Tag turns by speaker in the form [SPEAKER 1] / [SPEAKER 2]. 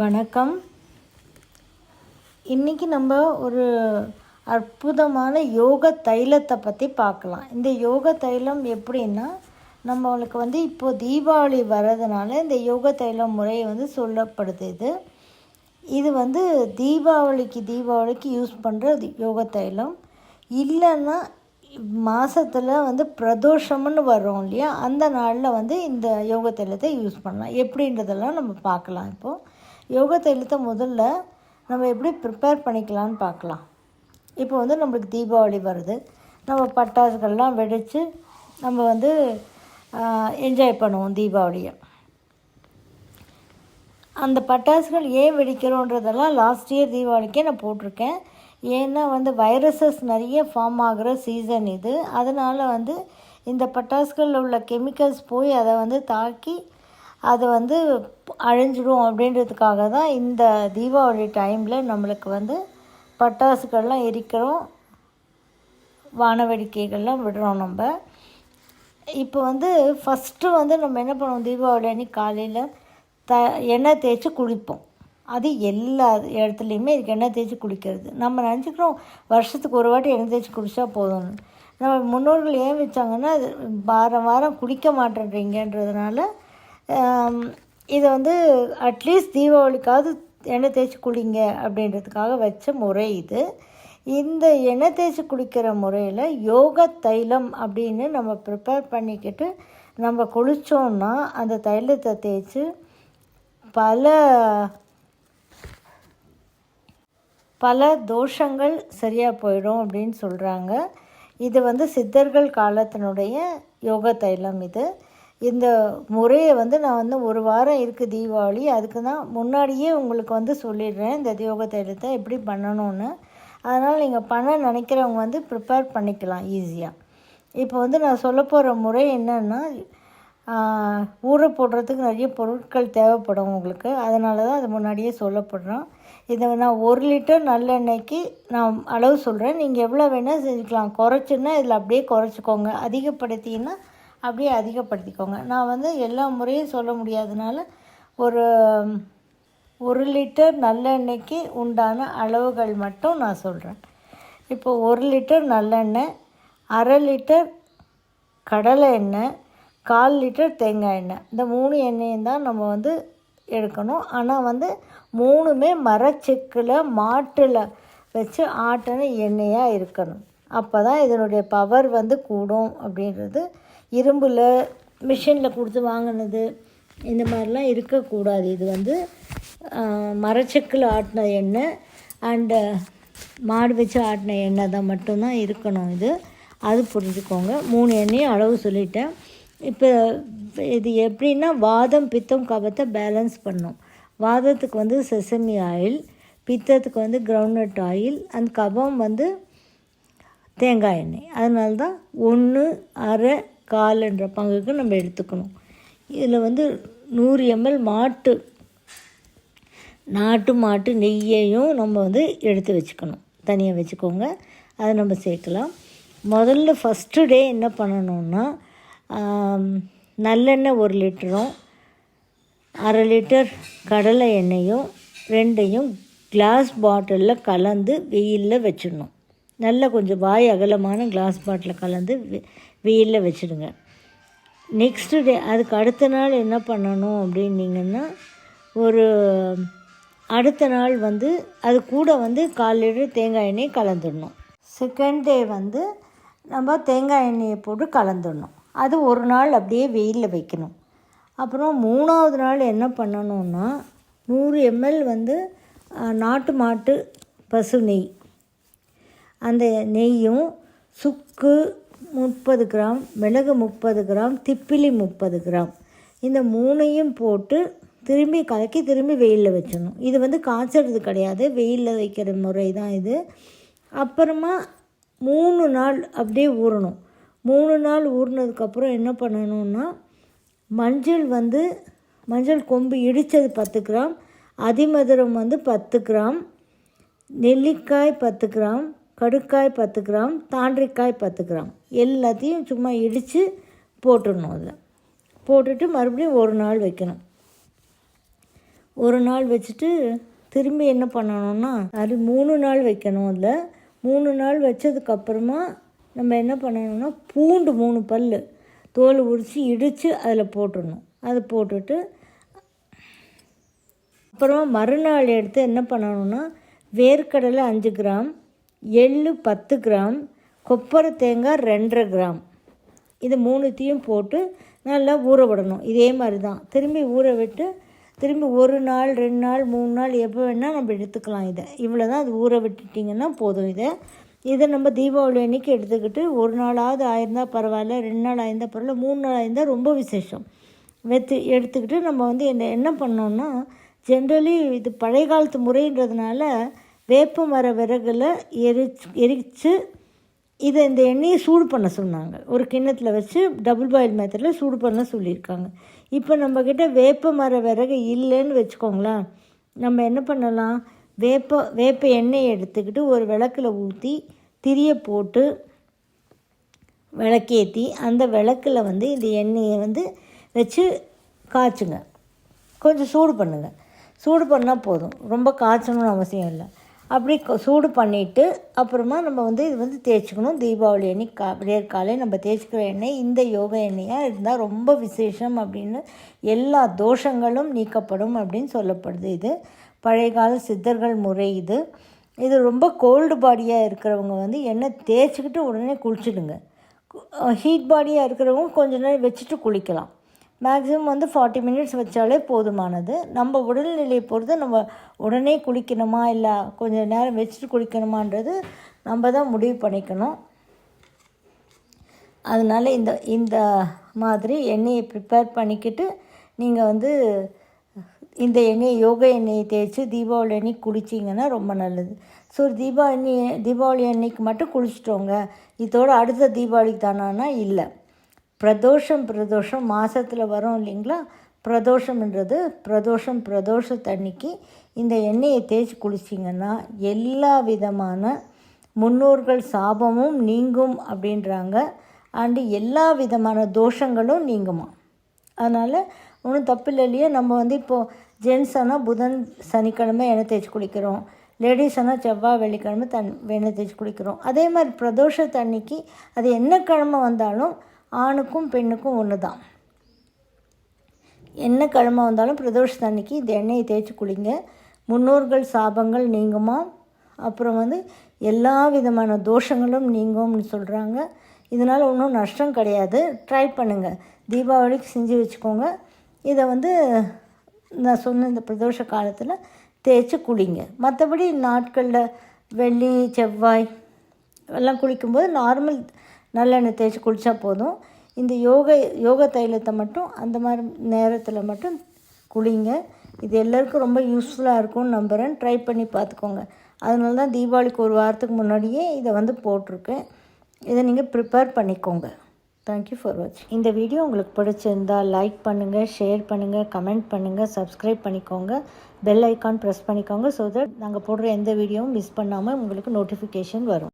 [SPEAKER 1] வணக்கம். இன்றைக்கி நம்ம ஒரு அற்புதமான யோக தைலத்தை பற்றி பார்க்கலாம். இந்த யோக தைலம் எப்படின்னா நம்மளுக்கு வந்து இப்போது தீபாவளி வர்றதுனால இந்த யோக தைலம் முறையை வந்து சொல்லப்படுது இது. இது வந்து தீபாவளிக்கு தீபாவளிக்கு யூஸ் பண்ணுற யோக தைலம். இல்லைன்னா மாதத்தில் வந்து பிரதோஷம்னு வரும் இல்லையா? அந்த நாளில் வந்து இந்த யோக தைலத்தை யூஸ் பண்ணலாம். எப்படின்றதெல்லாம் நம்ம பார்க்கலாம் இப்போது யோகத்தை தைலத்தை முதல்ல நம்ம எப்படி ப்ரிப்பேர் பண்ணிக்கலாம்னு பார்க்கலாம். இப்போ வந்து நம்மளுக்கு தீபாவளி வருது. நம்ம பட்டாசுகள்லாம் வெடித்து நம்ம வந்து என்ஜாய் பண்ணுவோம் தீபாவளியை. அந்த பட்டாசுகள் ஏன் வெடிக்கிறோன்றதெல்லாம் லாஸ்ட் இயர் தீபாவளிக்கே நான் போட்டிருக்கேன். ஏன்னா வந்து வைரஸஸ் நிறைய ஃபார்ம் ஆகிற சீசன் இது. அதனால் வந்து இந்த பட்டாசுகளில் உள்ள கெமிக்கல்ஸ் போய் அதை வந்து தாக்கி அது வந்து அழிஞ்சிடும் அப்படின்றதுக்காக தான் இந்த தீபாவளி டைமில் நம்மளுக்கு வந்து பட்டாசுகள்லாம் எரிக்கிறோம். வானவேடிக்கைகள்லாம் விடுறோம் நம்ம. இப்போ வந்து ஃபஸ்ட்டு வந்து நம்ம என்ன பண்ணுவோம் தீபாவளி அன்னைக்கு காலையில் த எண்ணெய் தேய்ச்சி குளிப்போம். அது எல்லா இடத்துலையுமே இதுக்கு எண்ணெய் தேய்ச்சி குளிக்கிறது. நம்ம நினச்சிக்கிறோம் வருஷத்துக்கு ஒரு வாட்டி எண்ணெய் தேய்ச்சி குளித்தா போதும்னு நம்ம முன்னோர்கள் ஏன் வச்சாங்கன்னா அது வாரம் வாரம் குளிக்க மாட்டேன்றீங்கன்றதுனால இதை வந்து அட்லீஸ்ட் தீபாவளிக்காவது எண்ணெய் தேய்ச்சி குளிங்க அப்படின்றதுக்காக வச்ச முறை இது. இந்த எண்ணெய் தேய்ச்சி குளிக்கிற முறையில் யோக தைலம் அப்படின்னு நம்ம ப்ரிப்பேர் பண்ணிக்கிட்டு நம்ம குளித்தோன்னா அந்த தைலத்தை தேய்ச்சி பல பல தோஷங்கள் சரியாக போயிடும் அப்படின்னு சொல்கிறாங்க இது வந்து சித்தர்கள் காலத்தினுடைய யோக தைலம் இது. இந்த முறையை வந்து நான் வந்து ஒரு வாரம் இருக்குது தீபாவளி. அதுக்கு தான் முன்னாடியே உங்களுக்கு வந்து சொல்லிடுறேன் இந்த யோக தைலத்தை எப்படி பண்ணணும்னு. அதனால் நீங்கள் பண்ண நினைக்கிறவங்க வந்து ப்ரிப்பேர் பண்ணிக்கலாம் ஈஸியாக இப்போ வந்து நான் சொல்ல போகிற முறை என்னென்னா ஊற போடுறதுக்கு நிறைய பொருட்கள் தேவைப்படும் உங்களுக்கு. அதனால தான் அது முன்னாடியே சொல்லப்படுறோம். இதை நான் ஒரு லிட்டர் நல்லெண்ணெய்க்கு நான் அளவு சொல்கிறேன் நீங்கள் எவ்வளோ வேணால் செஞ்சுக்கலாம். குறைச்சுன்னா இதில் அப்படியே குறைச்சிக்கோங்க. அதிகப்படுத்திங்கன்னா அப்படியே அதிகப்படுத்திக்கோங்க. நான் வந்து எல்லா முறையும் சொல்ல முடியாதனால ஒரு ஒரு லிட்டர் நல்லெண்ணெய்க்கு உண்டான அளவுகள் மட்டும் நான் சொல்கிறேன் இப்போ ஒரு லிட்டர் நல்லெண்ணெய் அரை லிட்டர் கடலை எண்ணெய் கால் லிட்டர் தேங்காய் எண்ணெய். இந்த மூணு எண்ணெயும் தான் நம்ம வந்து எடுக்கணும். ஆனால் வந்து மூணுமே மரச்செக்கில் மாட்டில் வச்சு ஆட்டின எண்ணெயாக இருக்கணும். அப்போ தான் இதனுடைய பவர் வந்து கூடும் அப்படின்றது. இரும்பில் மிஷினில் கொடுத்து வாங்கினது இந்த மாதிரிலாம் இருக்கக்கூடாது. இது வந்து மரச்சக்கில் ஆட்டின எண்ணெய் அண்டு மாடு வச்சு ஆட்டின எண்ணெய் தான் மட்டும்தான் இருக்கணும் இது. அது புரிஞ்சுக்கோங்க. மூணு எண்ணெயும் அளவு சொல்லிட்டேன். இப்போ இது எப்படின்னா வாதம் பித்தம் கபத்தை பேலன்ஸ் பண்ணும். வாதத்துக்கு வந்து செசமி ஆயில் பித்தத்துக்கு வந்து கிரவுண்ட்நட் ஆயில் அந்த கபம் வந்து தேங்காய் எண்ணெய். அதனால தான் ஒன்று அரை கால்ன்ற பங்குக்கு நம்ம எடுத்துக்கணும். இதில் வந்து நூறு எம்எல் மாட்டு நாட்டு மாட்டு நெய்யையும் நம்ம வந்து எடுத்து வச்சுக்கணும். தனியாக வச்சுக்கோங்க. அதை நம்ம சேர்க்கலாம். முதல்ல ஃபஸ்ட்டு டே என்ன பண்ணணுன்னா நல்லெண்ணெய் ஒரு லிட்டரும் அரை லிட்டர் கடலை எண்ணெயும் ரெண்டையும் கிளாஸ் பாட்டிலில் கலந்து வெயிலில் வச்சிடணும். நல்ல கொஞ்சம் வாய் அகலமான கிளாஸ் பாட்டில் கலந்து வெயிலில் வச்சுடுங்க. நெக்ஸ்ட்டு டே அதுக்கு அடுத்த நாள் என்ன பண்ணணும் அப்படின்னிங்கன்னா ஒரு அடுத்த நாள் வந்து அது கூட வந்து கால் லிட்டர் தேங்காய் எண்ணெய் கலந்துடணும். செகண்ட் டே வந்து நம்ம தேங்காய் எண்ணெயை போட்டு கலந்துடணும். அது ஒரு நாள் அப்படியே வெயிலில் வைக்கணும். அப்புறம் மூணாவது நாள் என்ன பண்ணணுன்னா நூறு எம்எல் வந்து நாட்டு மாட்டு பசு நெய். அந்த நெய்யும் சுக்கு முப்பது கிராம் மிளகு முப்பது கிராம் திப்பிலி முப்பது கிராம். இந்த மூணையும் போட்டு திரும்பி கலக்கி திரும்பி வெயிலில் வச்சிடணும். இது வந்து காய்ச்சறது கிடையாது. வெயிலில் வைக்கிற முறை தான் இது. அப்புறமா மூணு நாள் அப்படியே ஊறணும். மூணு நாள் ஊறினதுக்கப்புறம் என்ன பண்ணணுன்னா மஞ்சள் வந்து மஞ்சள் கொம்பு இடித்தது பத்து கிராம் அதிமதுரம் வந்து பத்து கிராம் நெல்லிக்காய் பத்து கிராம் கடுக்காய் பத்து கிராம் தாண்டிக்காய் பத்து கிராம். எல்லாத்தையும் சும்மா இடித்து போட்டுடணும் அதில். போட்டுட்டு மறுபடியும் ஒரு நாள் வைக்கணும். ஒரு நாள் வச்சுட்டு திரும்பி என்ன பண்ணணும்னா அது மூணு நாள் வைக்கணும் அதில். மூணு நாள் வச்சதுக்கப்புறமா நம்ம என்ன பண்ணணும்னா பூண்டு மூணு பல் தோல் உரித்து இடித்து அதில் போட்டுடணும். அதை போட்டுட்டு அப்புறமா மறுநாள் எடுத்து என்ன பண்ணணும்னா வேர்க்கடலை அஞ்சு கிராம் எள்ளு பத்து கிராம் கொப்பரை தேங்காய் ரெண்டரை கிராம். இது மூணுத்தையும் போட்டு நல்லா ஊற விடணும். இதே மாதிரி தான் திரும்பி ஊற விட்டு திரும்பி ஒரு நாள் ரெண்டு நாள் மூணு நாள் எப்போ வேணால் நம்ம எடுத்துக்கலாம் இதை. இவ்வளோ தான் அது ஊற விட்டுட்டிங்கன்னா போதும் இதை. இதை நம்ம தீபாவளி அன்றைக்கி எடுத்துக்கிட்டு ஒரு நாளாவது ஆயிருந்தால் பரவாயில்ல ரெண்டு நாள் ஆயிருந்தால் பரவாயில்ல மூணு நாள் ஆயிருந்தால் ரொம்ப விசேஷம். வெத்து எடுத்துக்கிட்டு நம்ம வந்து என்ன என்ன பண்ணோன்னா ஜென்ரலி இது பழைய காலத்து முறைன்றதுனால வேப்ப மர விறகுல எரிச்சு எரித்து இதை இந்த எண்ணெயை சூடு பண்ண சொன்னாங்க. ஒரு கிண்ணத்தில் வச்சு டபுள் பாயில் மெத்தடில் சூடு பண்ண சொல்லியிருக்காங்க. இப்போ நம்மக்கிட்ட வேப்ப மர விறகு இல்லைன்னு வச்சுக்கோங்களேன். நம்ம என்ன பண்ணலாம்? வேப்ப வேப்ப எண்ணெயை எடுத்துக்கிட்டு ஒரு விளக்கில் ஊற்றி திரிய போட்டு விளக்கேற்றி அந்த விளக்கில் வந்து இந்த எண்ணெயை வந்து வச்சு காய்ச்சுங்க. கொஞ்சம் சூடு பண்ணுங்கள் சூடு பண்ணால் போதும். ரொம்ப காய்ச்சணும்னு அவசியம் இல்லை. அப்படி சூடு பண்ணிவிட்டு அப்புறமா நம்ம வந்து இது வந்து தேய்ச்சிக்கணும். தீபாவளி அன்னைக்கு கா விடியற்காலை நம்ம தேய்ச்சிக்கிற எண்ணெய் இந்த யோக எண்ணெயாக இருந்தால் ரொம்ப விசேஷம் அப்படின்னு எல்லா தோஷங்களும் நீக்கப்படும் அப்படின்னு சொல்லப்படுது இது. பழைய கால சித்தர்கள் முறை இது. இது ரொம்ப கோல்டு பாடியாக இருக்கிறவங்க வந்து எண்ணெய் தேய்ச்சிக்கிட்டு உடனே குளிச்சிடுங்க. ஹீட் பாடியாக இருக்கிறவங்க கொஞ்ச நேரம் வச்சுட்டு குளிக்கலாம். மேக்ஸிமம் வந்து ஃபார்ட்டி மினிட்ஸ் வச்சாலே போதுமானது. நம்ம உடல்நிலையை பொறுத்து நம்ம உடனே குளிக்கணுமா இல்லை கொஞ்சம் நேரம் வச்சுட்டு குளிக்கணுமான்றது நம்ம தான் முடிவு பண்ணிக்கணும். அதனால் இந்த இந்த மாதிரி எண்ணெயை ப்ரிப்பேர் பண்ணிக்கிட்டு நீங்கள் வந்து இந்த எண்ணெயை யோகா எண்ணெயை தேய்ச்சி தீபாவளி அன்னைக்கு குளிச்சிங்கன்னா ரொம்ப நல்லது. ஸோ தீபாவளி தீபாவளி அன்னைக்கு மட்டும் குளிச்சிட்டோங்க. இதோட அடுத்த தீபாவளிக்கு தானான்னா இல்லை. பிரதோஷம் பிரதோஷம் மாதத்தில் வரும் இல்லைங்களா? பிரதோஷம்ன்றது பிரதோஷம் பிரதோஷத்தன்னைக்கு இந்த எண்ணெயை தேய்ச்சி குளிச்சிங்கன்னா எல்லா விதமான முன்னோர்கள் சாபமும் நீங்கும் அப்படின்றாங்க. அண்டு எல்லா விதமான தோஷங்களும் நீங்குமா? அதனால் ஒன்றும் தப்பு இல்லையே? நம்ம வந்து இப்போது ஜென்ஸ் ஆனால் புதன் சனிக்கிழமை எண்ணெய் தேய்ச்சி குளிக்கிறோம். லேடிஸ் ஆனால் செவ்வாய் வெள்ளிக்கிழமை தன் எண்ணெய் தேய்ச்சி குளிக்கிறோம். அதே மாதிரி பிரதோஷத்தன்னைக்கு அது என்ன கிழமை வந்தாலும் ஆணுக்கும் பெண்ணுக்கும் ஒன்று தான் என்ன கிழமை வந்தாலும் பிரதோஷத்தன்னைக்கு இந்த எண்ணெயை தேய்ச்சி குளிங்க. முன்னோர்கள் சாபங்கள் நீங்குமா? அப்புறம் வந்து எல்லா விதமான தோஷங்களும் நீங்கும்னு சொல்கிறாங்க இதனால் ஒன்றும் நஷ்டம் கிடையாது. ட்ரை பண்ணுங்கள் தீபாவளிக்கு செஞ்சு வச்சுக்கோங்க. இதை வந்து நான் சொன்ன இந்த பிரதோஷ காலத்தில் தேய்ச்சி குளிங்க. மற்றபடி நாட்களில் வெள்ளி செவ்வாய் எல்லாம் குளிக்கும்போது நார்மல் நல்லெண்ணெய் தேய்ச்சி குளித்தா போதும். இந்த யோக யோக தைலத்தை மட்டும் அந்த மாதிரி நேரத்தில் மட்டும் குளிங்க. இது எல்லாருக்கும் ரொம்ப யூஸ்ஃபுல்லாக இருக்கும்னு நம்புகிறேன் ட்ரை பண்ணி பார்த்துக்கோங்க அதனால தான் தீபாவளிக்கு ஒரு வாரத்துக்கு முன்னாடியே இதை வந்து போட்டிருக்கேன். இதை நீங்கள் ப்ரிப்பேர் பண்ணிக்கோங்க. தேங்க்யூ ஃபார் வாட்சிங் இந்த வீடியோ உங்களுக்கு பிடிச்சிருந்தா லைக் பண்ணுங்கள் ஷேர் பண்ணுங்கள் கமெண்ட் பண்ணுங்கள் சப்ஸ்கிரைப் பண்ணிக்கோங்க. பெல் ஐக்கான் ப்ரெஸ் பண்ணிக்கோங்க ஸோ தட் நாங்கள் போடுற எந்த வீடியோவும் மிஸ் பண்ணாமல் உங்களுக்கு நோட்டிஃபிகேஷன் வரும்.